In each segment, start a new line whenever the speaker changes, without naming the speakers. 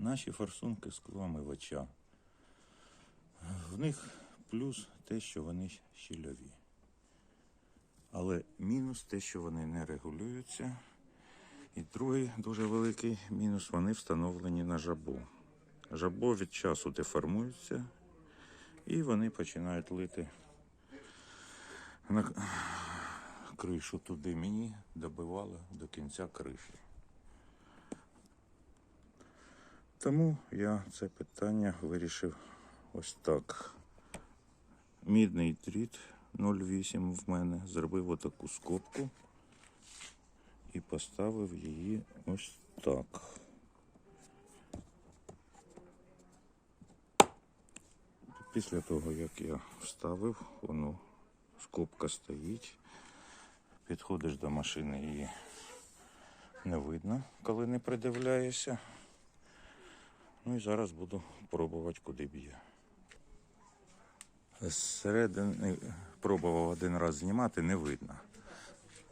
Наші форсунки склоомивача. В них плюс те, що вони щільові. Але мінус те, що вони не регулюються. І другий дуже великий мінус вони встановлені на жабо. Жабо від часу деформується, і вони починають лити на кришу туди мені добивало до кінця криші. Тому я це питання вирішив ось так. Мідний тріт 0,8 в мене зробив отаку скобку і поставив її ось так. Після того, як я вставив, воно скобка стоїть. Підходиш до машини, її не видно, коли не придивляєшся. Ну і зараз буду пробувати, куди б'є. Зсередини пробував один раз знімати, не видно.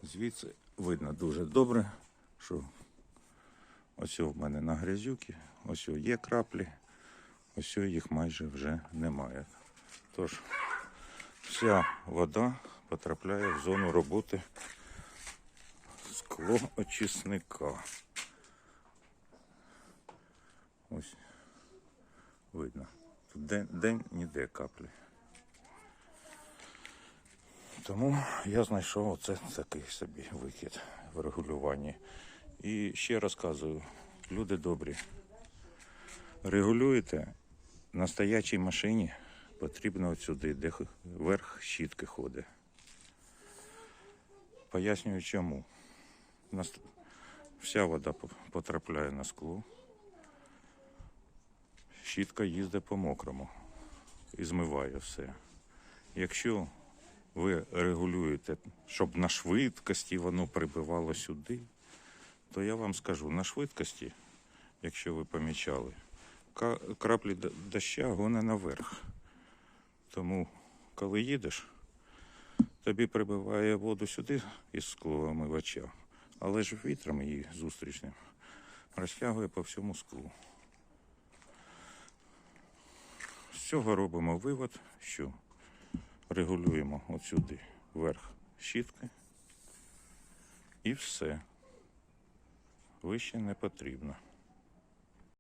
Звідси видно дуже добре, що ось в мене на грязюки, ось є краплі, ось їх майже вже немає. Тож вся вода потрапляє в зону роботи склоочисника. Ось видно. Тут день, день ніде каплі. Тому я знайшов оце такий собі вихід в регулюванні. І ще розказую, люди добрі, регулюєте на стоячій машині потрібно от сюди, де верх щітки ходить. Пояснюю чому. Вся вода потрапляє на скло. Щітка їздить по мокрому і змиває все. Якщо ви регулюєте, щоб на швидкості воно прибивало сюди, то я вам скажу, на швидкості, якщо ви помічали, краплі доща гоне наверх. Тому, коли їдеш, тобі прибиває воду сюди із склоомивача, але ж вітром її зустрічним розтягує по всьому склу. З цього робимо вивод, що регулюємо отсюди верх щітки і все. Вище не потрібно.